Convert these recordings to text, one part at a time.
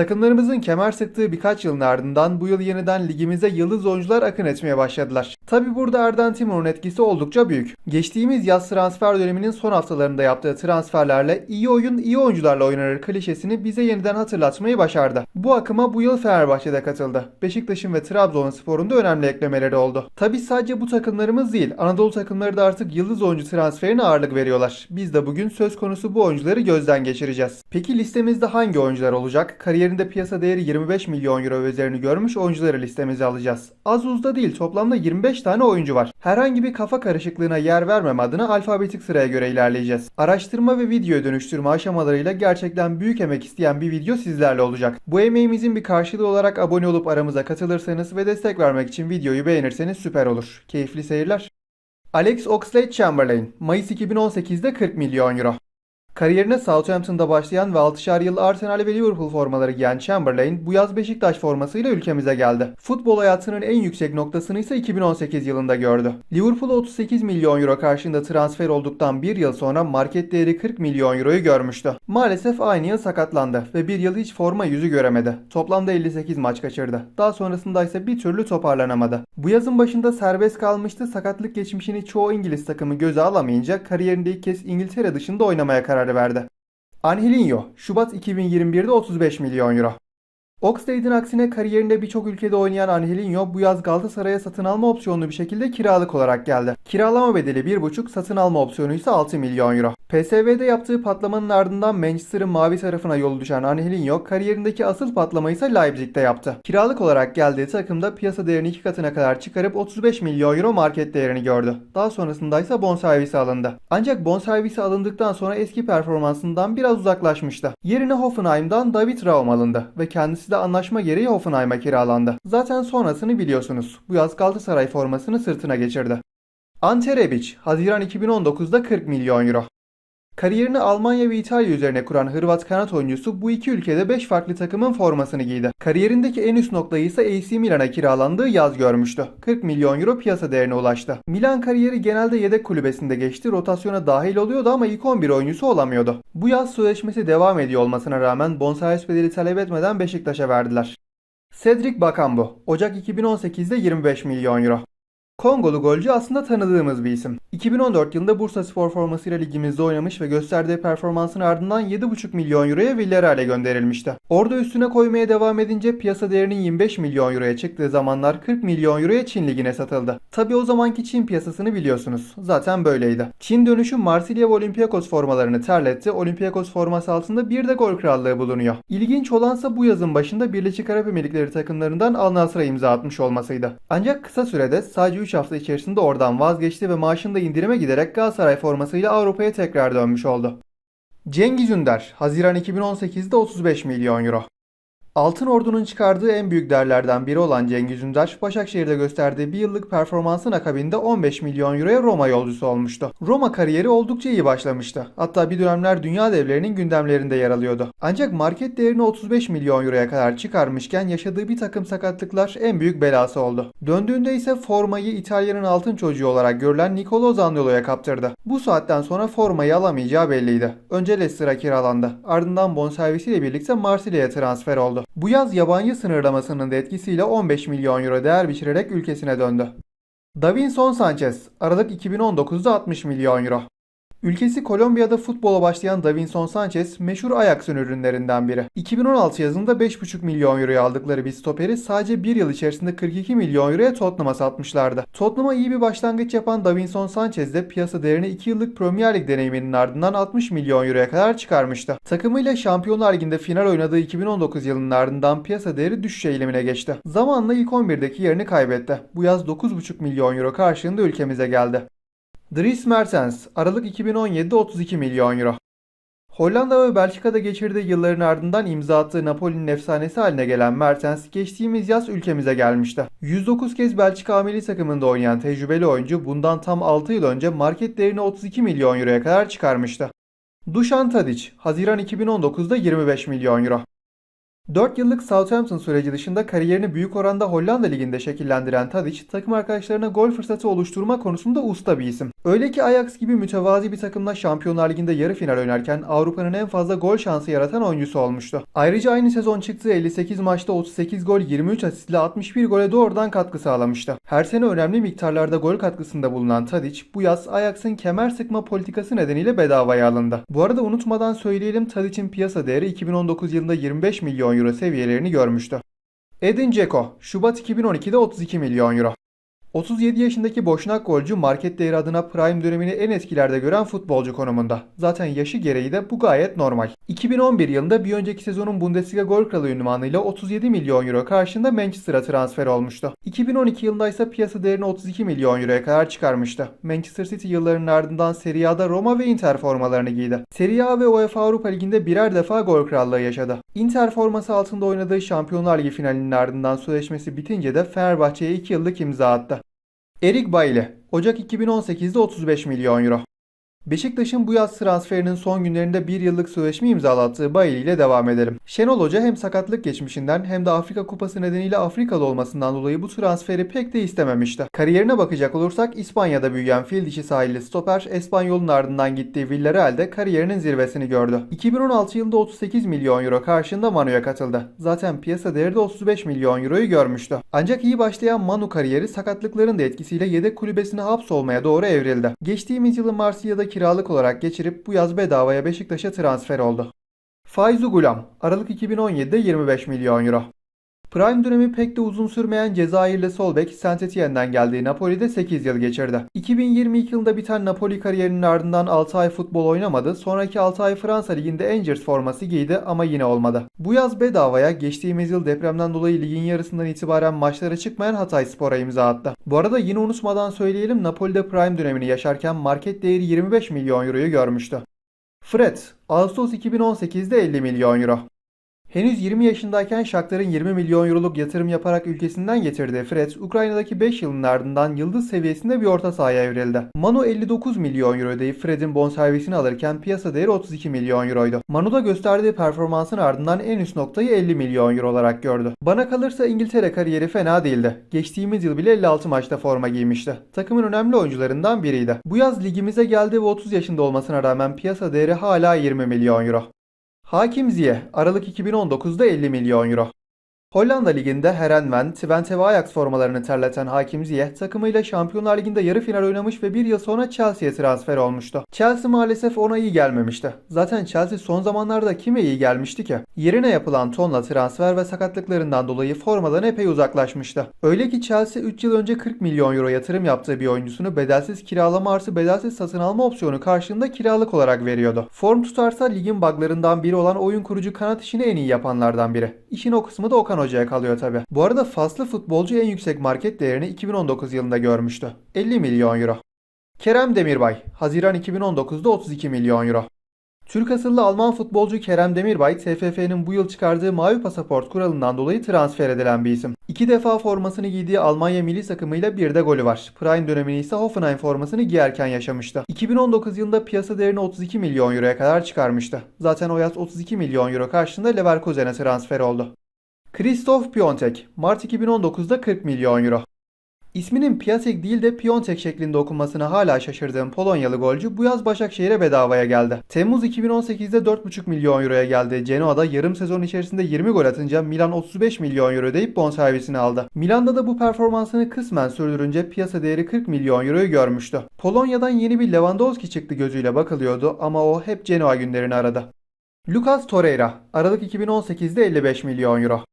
Takımlarımızın kemer sıktığı birkaç yılın ardından bu yıl yeniden ligimize yıldız oyuncular akın etmeye başladılar. Tabi burada Erden Timur'un etkisi oldukça büyük. Geçtiğimiz yaz transfer döneminin son haftalarında yaptığı transferlerle iyi oyun iyi oyuncularla oynanır klişesini bize yeniden hatırlatmayı başardı. Bu akıma bu yıl Fenerbahçe'de katıldı. Beşiktaş'ın ve Trabzonspor'un da önemli eklemeleri oldu. Tabi sadece bu takımlarımız değil Anadolu takımları da artık yıldız oyuncu transferine ağırlık veriyorlar. Biz de bugün söz konusu bu oyuncuları gözden geçireceğiz. Peki listemizde hangi oyuncular olacak? Kariyerinde piyasa değeri 25 milyon euro üzerini görmüş oyuncuları listemize alacağız. Az uzda değil toplamda 25 tane oyuncu var. Herhangi bir kafa karışıklığına yer vermem adına alfabetik sıraya göre ilerleyeceğiz. Araştırma ve video dönüştürme aşamalarıyla gerçekten büyük emek isteyen bir video sizlerle olacak. Bu emeğimizin bir karşılığı olarak abone olup aramıza katılırsanız ve destek vermek için videoyu beğenirseniz süper olur. Keyifli seyirler. Alex Oxlade-Chamberlain, Mayıs 2018'de 40 milyon euro. Kariyerine Southampton'da başlayan ve 6'şar yıl Arsenal ve Liverpool formaları giyen Chamberlain bu yaz Beşiktaş formasıyla ülkemize geldi. Futbol hayatının en yüksek noktasını ise 2018 yılında gördü. Liverpool'a 38 milyon euro karşında transfer olduktan bir yıl sonra market değeri 40 milyon euroyu görmüştü. Maalesef aynı yıl sakatlandı ve bir yıl hiç forma yüzü göremedi. Toplamda 58 maç kaçırdı. Daha sonrasında ise bir türlü toparlanamadı. Bu yazın başında serbest kalmıştı. Sakatlık geçmişini çoğu İngiliz takımı göze alamayınca kariyerinde ilk kez İngiltere dışında oynamaya karar verdi. Angelinho, Şubat 2021'de 35 milyon euro. Oxlade'in aksine kariyerinde birçok ülkede oynayan Angelinho bu yaz Galatasaray'a satın alma opsiyonlu bir şekilde kiralık olarak geldi. Kiralama bedeli 1,5 satın alma opsiyonu ise 6 milyon euro. PSV'de yaptığı patlamanın ardından Manchester'ın mavi tarafına yolu düşen Angelinho kariyerindeki asıl patlamayı ise Leipzig'te yaptı. Kiralık olarak geldiği takımda piyasa değerini iki katına kadar çıkarıp 35 milyon euro market değerini gördü. Daha sonrasında ise bonservisi alındı. Ancak bonservisi alındıktan sonra eski performansından biraz uzaklaşmıştı. Yerine Hoffenheim'dan David Raum alındı ve kendisi de anlaşma gereği Hoffenheim'a kiralandı. Zaten sonrasını biliyorsunuz. Bu yaz Galatasaray formasını sırtına geçirdi. Ante Rebic, Haziran 2019'da 40 milyon euro. Kariyerini Almanya ve İtalya üzerine kuran Hırvat kanat oyuncusu bu iki ülkede 5 farklı takımın formasını giydi. Kariyerindeki en üst noktayı ise AC Milan'a kiralandığı yaz görmüştü. 40 milyon euro piyasa değerine ulaştı. Milan kariyeri genelde yedek kulübesinde geçti. Rotasyona dahil oluyordu ama ilk 11 oyuncusu olamıyordu. Bu yaz sözleşmesi devam ediyor olmasına rağmen bonservis bedeli talep etmeden Beşiktaş'a verdiler. Cedric Bakambu, Ocak 2018'de 25 milyon euro. Kongolu golcü aslında tanıdığımız bir isim. 2014 yılında Bursa Spor formasıyla ligimizde oynamış ve gösterdiği performansın ardından 7,5 milyon euroya Villarreal'e gönderilmişti. Orada üstüne koymaya devam edince piyasa değerinin 25 milyon euroya çıktığı zamanlar 40 milyon euroya Çin ligine satıldı. Tabi o zamanki Çin piyasasını biliyorsunuz. Zaten böyleydi. Çin dönüşü Marsilya ve Olympiakos formalarını terletti. Olympiakos forması altında bir de gol krallığı bulunuyor. İlginç olansa bu yazın başında Birleşik Arap Emirlikleri takımlarından Al Nassr'a imza atmış olmasıydı. Ancak kısa sürede sadece 3 hafta içerisinde oradan vazgeçti ve maaşında indirime giderek Galatasaray formasıyla Avrupa'ya tekrar dönmüş oldu. Cengiz Ünder, Haziran 2018'de 35 milyon euro. Altın Ordu'nun çıkardığı en büyük değerlerden biri olan Cengiz Ünder, Başakşehir'de gösterdiği bir yıllık performansın akabinde 15 milyon euroya Roma yolcusu olmuştu. Roma kariyeri oldukça iyi başlamıştı. Hatta bir dönemler dünya devlerinin gündemlerinde yer alıyordu. Ancak market değerini 35 milyon euroya kadar çıkarmışken yaşadığı bir takım sakatlıklar en büyük belası oldu. Döndüğünde ise formayı İtalya'nın altın çocuğu olarak görülen Nicolo Zaniolo'ya kaptırdı. Bu saatten sonra formayı alamayacağı belliydi. Önce Leicester'a kiralandı. Ardından bonservisiyle birlikte Marsilya'ya transfer oldu. Bu yaz yabancı sınırlamasının da etkisiyle 15 milyon euro değer biçirerek ülkesine döndü. Davinson Sanchez, Aralık 2019'da 60 milyon euro. Ülkesi Kolombiya'da futbola başlayan Davinson Sanchez meşhur Ajax'ın ürünlerinden biri. 2016 yazında 5,5 milyon euroya aldıkları bir stoperi sadece bir yıl içerisinde 42 milyon euroya Tottenham'a satmışlardı. Tottenham'a iyi bir başlangıç yapan Davinson Sanchez de piyasa değerini 2 yıllık Premier Lig deneyiminin ardından 60 milyon euroya kadar çıkarmıştı. Takımıyla Şampiyonlar Ligi'nde final oynadığı 2019 yılının ardından piyasa değeri düşüş eğilimine geçti. Zamanla ilk 11'deki yerini kaybetti. Bu yaz 9,5 milyon euro karşılığında ülkemize geldi. Dries Mertens, Aralık 2017'de 32 milyon euro. Hollanda ve Belçika'da geçirdiği yılların ardından imza attığı Napoli'nin efsanesi haline gelen Mertens geçtiğimiz yaz ülkemize gelmişti. 109 kez Belçika milli takımında oynayan tecrübeli oyuncu bundan tam 6 yıl önce market değerini 32 milyon euroya kadar çıkarmıştı. Dušan Tadić, Haziran 2019'da 25 milyon euro. 4 yıllık Southampton süreci dışında kariyerini büyük oranda Hollanda Ligi'nde şekillendiren Tadic, takım arkadaşlarına gol fırsatı oluşturma konusunda usta bir isim. Öyle ki Ajax gibi mütevazi bir takımla Şampiyonlar Ligi'nde yarı final oynarken Avrupa'nın en fazla gol şansı yaratan oyuncusu olmuştu. Ayrıca aynı sezon çıktığı 58 maçta 38 gol 23 asistle 61 gole doğrudan katkı sağlamıştı. Her sene önemli miktarlarda gol katkısında bulunan Tadic bu yaz Ajax'ın kemer sıkma politikası nedeniyle bedavaya alındı. Bu arada unutmadan söyleyelim Tadic'in piyasa değeri 2019 yılında 25 milyon euro seviyelerini görmüştü. Edin Dzeko, Şubat 2012'de 32 milyon euro. 37 yaşındaki boşnak golcü market değeri adına prime dönemini en eskilerde gören futbolcu konumunda. Zaten yaşı gereği de bu gayet normal. 2011 yılında bir önceki sezonun Bundesliga gol kralı ünvanıyla 37 milyon euro karşında Manchester'a transfer olmuştu. 2012 yılında ise piyasa değerini 32 milyon euroya kadar çıkarmıştı. Manchester City yıllarının ardından Serie A'da Roma ve Inter formalarını giydi. Serie A ve UEFA Avrupa Ligi'nde birer defa gol krallığı yaşadı. Inter forması altında oynadığı Şampiyonlar Ligi finalinin ardından sözleşmesi bitince de Fenerbahçe'ye 2 yıllık imza attı. Erik Bailly, Ocak 2018'de 35 milyon euro. Beşiktaş'ın bu yaz transferinin son günlerinde bir yıllık sözleşme imzalattığı Bailly ile devam edelim. Şenol Hoca hem sakatlık geçmişinden hem de Afrika Kupası nedeniyle Afrikalı olmasından dolayı bu transferi pek de istememişti. Kariyerine bakacak olursak İspanya'da büyüyen fil dişi sahilli stoper Espanyol'un ardından gittiği Villarreal'de kariyerinin zirvesini gördü. 2016 yılında 38 milyon euro karşında Manu'ya katıldı. Zaten piyasa değeri de 35 milyon euroyu görmüştü. Ancak iyi başlayan Manu kariyeri sakatlıkların da etkisiyle yedek kulübesine hapsolmaya doğru evrildi. Geçtiğimiz yılı Marsilya'da kiralık olarak geçirip bu yaz bedavaya Beşiktaş'a transfer oldu. Faizu Gulam, Aralık 2017'de 25 milyon euro. Prime dönemi pek de uzun sürmeyen Cezayirli sol bek Saint Etienne'den geldiği Napoli'de 8 yıl geçirdi. 2022 yılında biten Napoli kariyerinin ardından 6 ay futbol oynamadı. Sonraki 6 ay Fransa Ligi'nde Angers forması giydi ama yine olmadı. Bu yaz bedavaya geçtiğimiz yıl depremden dolayı ligin yarısından itibaren maçlara çıkmayan Hatay Spor'a imza attı. Bu arada yine unutmadan söyleyelim Napoli'de Prime dönemini yaşarken market değeri 25 milyon euroyu görmüştü. Fred, Ağustos 2018'de 50 milyon euro. Henüz 20 yaşındayken Shakhtar'ın 20 milyon euroluk yatırım yaparak ülkesinden getirdiği Fred, Ukrayna'daki 5 yılın ardından yıldız seviyesinde bir orta sahaya evrildi. Manu 59 milyon euro ödeyip Fred'in bonservisini alırken piyasa değeri 32 milyon euroydu. Manu'da gösterdiği performansın ardından en üst noktayı 50 milyon euro olarak gördü. Bana kalırsa İngiltere kariyeri fena değildi. Geçtiğimiz yıl bile 56 maçta forma giymişti. Takımın önemli oyuncularından biriydi. Bu yaz ligimize geldi ve 30 yaşında olmasına rağmen piyasa değeri hala 20 milyon euro. Hakim Ziyeh, Aralık 2019'da 50 milyon euro. Hollanda Ligi'nde Herenven, Twente ve Ajax formalarını terleten Hakim Ziyeh takımıyla Şampiyonlar Ligi'nde yarı final oynamış ve bir yıl sonra Chelsea'ye transfer olmuştu. Chelsea maalesef ona iyi gelmemişti. Zaten Chelsea son zamanlarda kime iyi gelmişti ki? Yerine yapılan tonla transfer ve sakatlıklarından dolayı formadan epey uzaklaşmıştı. Öyle ki Chelsea 3 yıl önce 40 milyon euro yatırım yaptığı bir oyuncusunu bedelsiz kiralama artı bedelsiz satın alma opsiyonu karşılığında kiralık olarak veriyordu. Form tutarsa ligin buglarından biri olan oyun kurucu kanat işini en iyi yapanlardan biri. İşin o kısmı da Okan Hoca'ya kalıyor tabi. Bu arada faslı futbolcu en yüksek market değerini 2019 yılında görmüştü. 50 milyon euro. Kerem Demirbay, Haziran 2019'da 32 milyon euro. Türk asıllı Alman futbolcu Kerem Demirbay, TFF'nin bu yıl çıkardığı mavi pasaport kuralından dolayı transfer edilen bir isim. İki defa formasını giydiği Almanya milli takımıyla bir de golü var. Prime dönemini ise Hoffenheim formasını giyerken yaşamıştı. 2019 yılında piyasa değerini 32 milyon euroya kadar çıkarmıştı. Zaten o yaz 32 milyon euro karşılığında Leverkusen'e transfer oldu. Christoph Piontek, Mart 2019'da 40 milyon euro. İsminin Piatek değil de Piontek şeklinde okunmasına hala şaşırdığım Polonyalı golcü bu yaz Başakşehir'e bedavaya geldi. Temmuz 2018'de 4,5 milyon euroya geldi. Genoa'da yarım sezon içerisinde 20 gol atınca Milan 35 milyon euro ödeyip bonservisini aldı. Milan'da da bu performansını kısmen sürdürünce piyasa değeri 40 milyon euroyu görmüştü. Polonya'dan yeni bir Lewandowski çıktı gözüyle bakılıyordu ama o hep Genoa günlerini aradı. Lucas Torreira, Aralık 2018'de 55 milyon euro.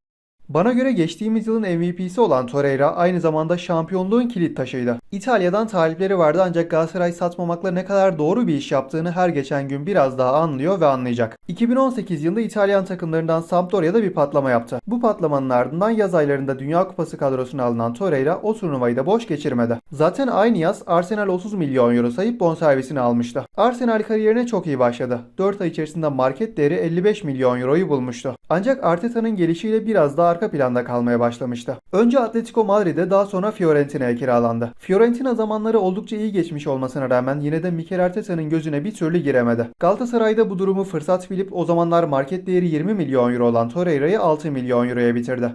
Bana göre geçtiğimiz yılın MVP'si olan Torreira aynı zamanda şampiyonluğun kilit taşıydı. İtalya'dan talipleri vardı ancak Galatasaray satmamakla ne kadar doğru bir iş yaptığını her geçen gün biraz daha anlıyor ve anlayacak. 2018 yılında İtalyan takımlarından Sampdoria'da bir patlama yaptı. Bu patlamanın ardından yaz aylarında Dünya Kupası kadrosuna alınan Torreira o turnuvayı da boş geçirmedi. Zaten aynı yaz Arsenal 30 milyon euro sayıp bonservisini almıştı. Arsenal kariyerine çok iyi başladı. 4 ay içerisinde market değeri 55 milyon euroyu bulmuştu. Ancak Arteta'nın gelişiyle biraz daha arka planda kalmaya başlamıştı. Önce Atletico Madrid'e daha sonra Fiorentina'ya kiralandı. Fiorentina zamanları oldukça iyi geçmiş olmasına rağmen yine de Mikel Arteta'nın gözüne bir türlü giremedi. Galatasaray'da bu durumu fırsat bilip o zamanlar market değeri 20 milyon euro olan Torreira'yı 6 milyon euroya bitirdi.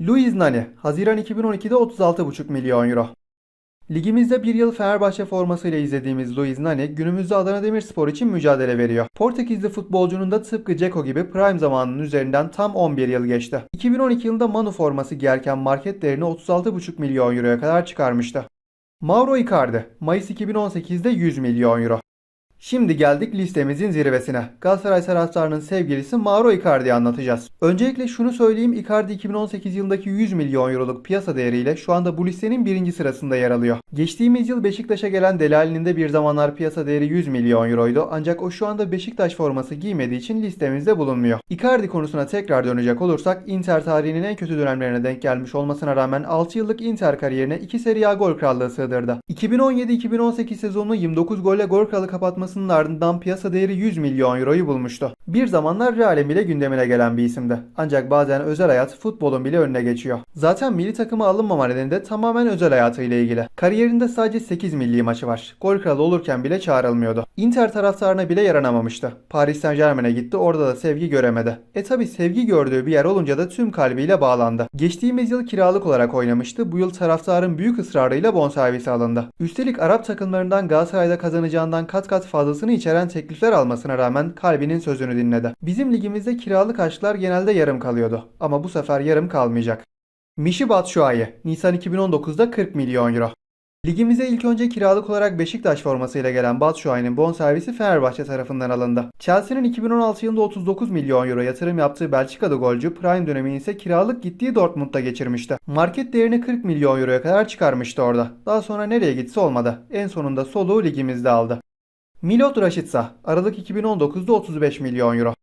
Luis Nani, Haziran 2012'de 36,5 milyon euro. Ligimizde bir yıl Fenerbahçe formasıyla izlediğimiz Luis Nani günümüzde Adana Demirspor için mücadele veriyor. Portekizli futbolcunun da tıpkı Ceko gibi prime zamanının üzerinden tam 11 yıl geçti. 2012 yılında Manu forması giyerken market değerini 36,5 milyon euroya kadar çıkarmıştı. Mauro Icardi, Mayıs 2018'de 100 milyon euro. Şimdi geldik listemizin zirvesine. Galatasaray taraftarının sevgilisi Mauro Icardi'yi anlatacağız. Öncelikle şunu söyleyeyim Icardi 2018 yılındaki 100 milyon euroluk piyasa değeriyle şu anda bu listenin birinci sırasında yer alıyor. Geçtiğimiz yıl Beşiktaş'a gelen Delali'nin de bir zamanlar piyasa değeri 100 milyon euroydu ancak o şu anda Beşiktaş forması giymediği için listemizde bulunmuyor. Icardi konusuna tekrar dönecek olursak Inter tarihinin en kötü dönemlerine denk gelmiş olmasına rağmen 6 yıllık Inter kariyerine 2 Serie A gol krallığı sığdırdı. 2017-2018 sezonunu 29 golle gol kralı kapatmasının ardından piyasa değeri 100 milyon euroyu bulmuştu. Bir zamanlar Real'in bile gündemine gelen bir isimdi. Ancak bazen özel hayat futbolun bile önüne geçiyor. Zaten milli takıma alınmama nedeni de tamamen özel hayatıyla ilgili. Kariyerinde sadece 8 milli maçı var. Gol kralı olurken bile çağrılmıyordu. Inter taraftarına bile yaranamamıştı. Paris Saint Germain'e gitti orada da sevgi göremedi. E tabi sevgi gördüğü bir yer olunca da tüm kalbiyle bağlandı. Geçtiğimiz yıl kiralık olarak oynamıştı. Bu yıl taraftarın büyük ısrarıyla bonservisi alındı. Üstelik Arap takımlarından Galatasaray'da kazanacağından kat kat fazlasını içeren teklifler almasına rağmen kalbinin sözünü dinledi. Bizim ligimizde kiralık aşklar genelde yarım kalıyordu. Ama bu sefer yarım kalmayacak. Mişi Batshuayi, Nisan 2019'da 40 milyon euro. Ligimize ilk önce kiralık olarak Beşiktaş formasıyla gelen Batshuayi'nin bonservisi Fenerbahçe tarafından alındı. Chelsea'nin 2016 yılında 39 milyon euro yatırım yaptığı Belçikalı golcü prime dönemini ise kiralık gittiği Dortmund'da geçirmişti. Market değerini 40 milyon euroya kadar çıkarmıştı orada. Daha sonra nereye gitse olmadı. En sonunda soluğu ligimizde aldı. Milot Rashica, Aralık 2019'da 35 milyon euro.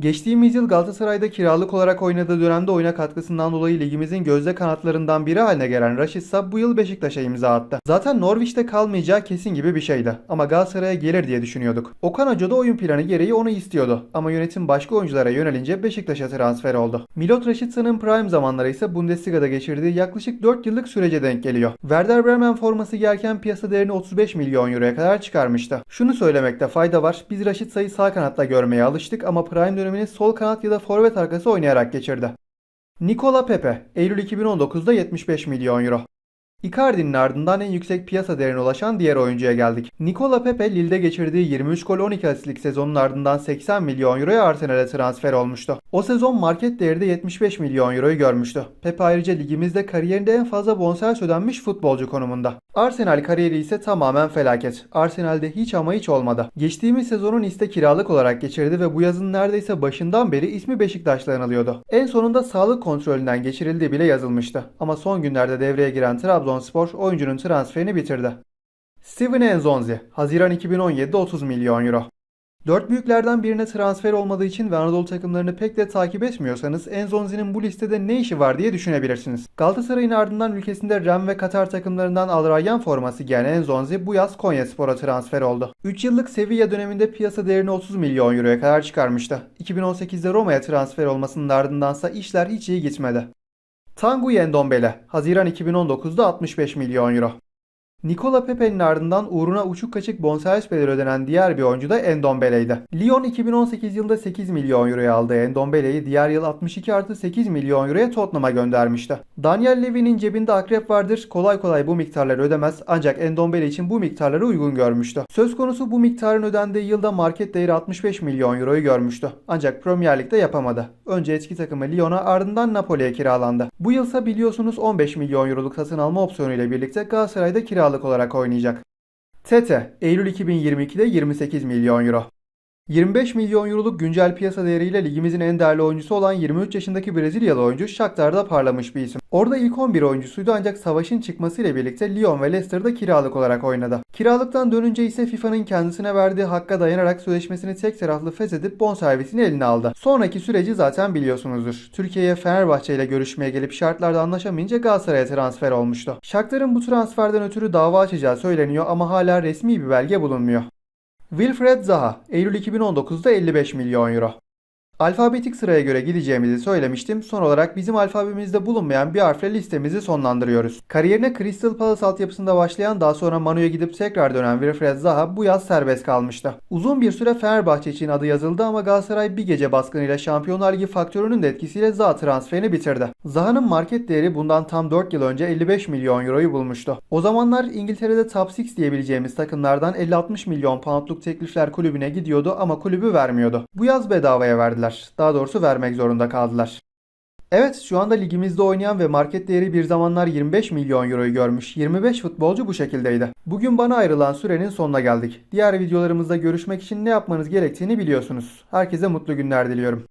Geçtiğimiz yıl Galatasaray'da kiralık olarak oynadığı dönemde oyuna katkısından dolayı ligimizin gözde kanatlarından biri haline gelen Rashica bu yıl Beşiktaş'a imza attı. Zaten Norwich'te kalmayacağı kesin gibi bir şeydi ama Galatasaray'a gelir diye düşünüyorduk. Okan Hoca da oyun planı gereği onu istiyordu ama yönetim başka oyunculara yönelince Beşiktaş'a transfer oldu. Milot Rashica'nın prime zamanları ise Bundesliga'da geçirdiği yaklaşık 4 yıllık sürece denk geliyor. Werder Bremen forması giyerken piyasa değerini 35 milyon euroya kadar çıkarmıştı. Şunu söylemekte fayda var. Biz Rashica'yı sağ kanatta görmeye alıştık ama prime dönemini sol kanat ya da forvet arkası oynayarak geçirdi. Nikola Pepe, Eylül 2019'da 75 milyon euro. Icardi'nin ardından en yüksek piyasa değerine ulaşan diğer oyuncuya geldik. Nikola Pepe Lille'de geçirdiği 23 gol 12 asistlik sezonun ardından 80 milyon euroya Arsenal'e transfer olmuştu. O sezon market değeri de 75 milyon euroyu görmüştü. Pepe ayrıca ligimizde kariyerinde en fazla bonservis ödenmiş futbolcu konumunda. Arsenal kariyeri ise tamamen felaket. Arsenal'de hiç ama hiç olmadı. Geçtiğimiz sezonun iste kiralık olarak geçirdi ve bu yazın neredeyse başından beri ismi Beşiktaş'la anılıyordu. En sonunda sağlık kontrolünden geçirildiği bile yazılmıştı. Ama son günlerde devreye giren Trabzonspor oyuncunun transferini bitirdi. Steven Enzonzi, Haziran 2017'de 30 milyon euro. Dört büyüklerden birine transfer olmadığı için ve Anadolu takımlarını pek de takip etmiyorsanız Enzonzi'nin bu listede ne işi var diye düşünebilirsiniz. Galatasaray'ın ardından ülkesinde Rem ve Katar takımlarından Al Rayyan forması giyen Enzonzi bu yaz Konyaspor'a transfer oldu. 3 yıllık Sevilla döneminde piyasa değerini 30 milyon euroya kadar çıkarmıştı. 2018'de Roma'ya transfer olmasının ardındansa işler hiç iyi gitmedi. Tanguy Ndombele, Haziran 2019'da 65 milyon euro. Nikola Pepe'nin ardından uğruna uçuk kaçık bonservis bedeli ödenen diğer bir oyuncu da Endombele'ydi. Lyon 2018 yılında 8 milyon euroya aldığı Endombele'yi diğer yıl 62 artı 8 milyon euroya Tottenham'a göndermişti. Daniel Levy'nin cebinde akrep vardır kolay kolay bu miktarları ödemez ancak Endombele için bu miktarları uygun görmüştü. Söz konusu bu miktarın ödendiği yılda market değeri 65 milyon euroyu görmüştü. Ancak Premier Lig'de yapamadı. Önce eski takımı Lyon'a ardından Napoli'ye kiralandı. Bu yılsa biliyorsunuz 15 milyon euroluk satın alma opsiyonu ile birlikte Galatasaray'da kiralandı kiralık olarak oynayacak. Tete, Eylül 2022'de 28 milyon euro. 25 milyon euroluk güncel piyasa değeriyle ligimizin en değerli oyuncusu olan 23 yaşındaki Brezilyalı oyuncu Shakhtar'da parlamış bir isim. Orada ilk 11 oyuncusuydu ancak savaşın çıkmasıyla birlikte Lyon ve Leicester'da kiralık olarak oynadı. Kiralıktan dönünce ise FIFA'nın kendisine verdiği hakka dayanarak sözleşmesini tek taraflı feshedip bonservisini eline aldı. Sonraki süreci zaten biliyorsunuzdur. Türkiye'ye Fenerbahçe ile görüşmeye gelip şartlarda anlaşamayınca Galatasaray'a transfer olmuştu. Shakhtar'ın bu transferden ötürü dava açacağı söyleniyor ama hala resmi bir belge bulunmuyor. Wilfred Zaha, Eylül 2019'da 55 milyon euro. Alfabetik sıraya göre gideceğimizi söylemiştim. Son olarak bizim alfabemizde bulunmayan bir harfle listemizi sonlandırıyoruz. Kariyerine Crystal Palace altyapısında başlayan daha sonra Manu'ya gidip tekrar dönen Wilfred Zaha bu yaz serbest kalmıştı. Uzun bir süre Fenerbahçe için adı yazıldı ama Galatasaray bir gece baskınıyla Şampiyonlar Ligi faktörünün de etkisiyle Zaha transferini bitirdi. Zaha'nın market değeri bundan tam 4 yıl önce 55 milyon euroyu bulmuştu. O zamanlar İngiltere'de Top 6 diyebileceğimiz takımlardan 50-60 milyon poundluk teklifler kulübüne gidiyordu ama kulübü vermiyordu. Bu yaz bedavaya verdiler. Daha doğrusu vermek zorunda kaldılar. Evet şu anda ligimizde oynayan ve market değeri bir zamanlar 25 milyon euroyu görmüş 25 futbolcu bu şekildeydi. Bugün bana ayrılan sürenin sonuna geldik. Diğer videolarımızda görüşmek için ne yapmanız gerektiğini biliyorsunuz. Herkese mutlu günler diliyorum.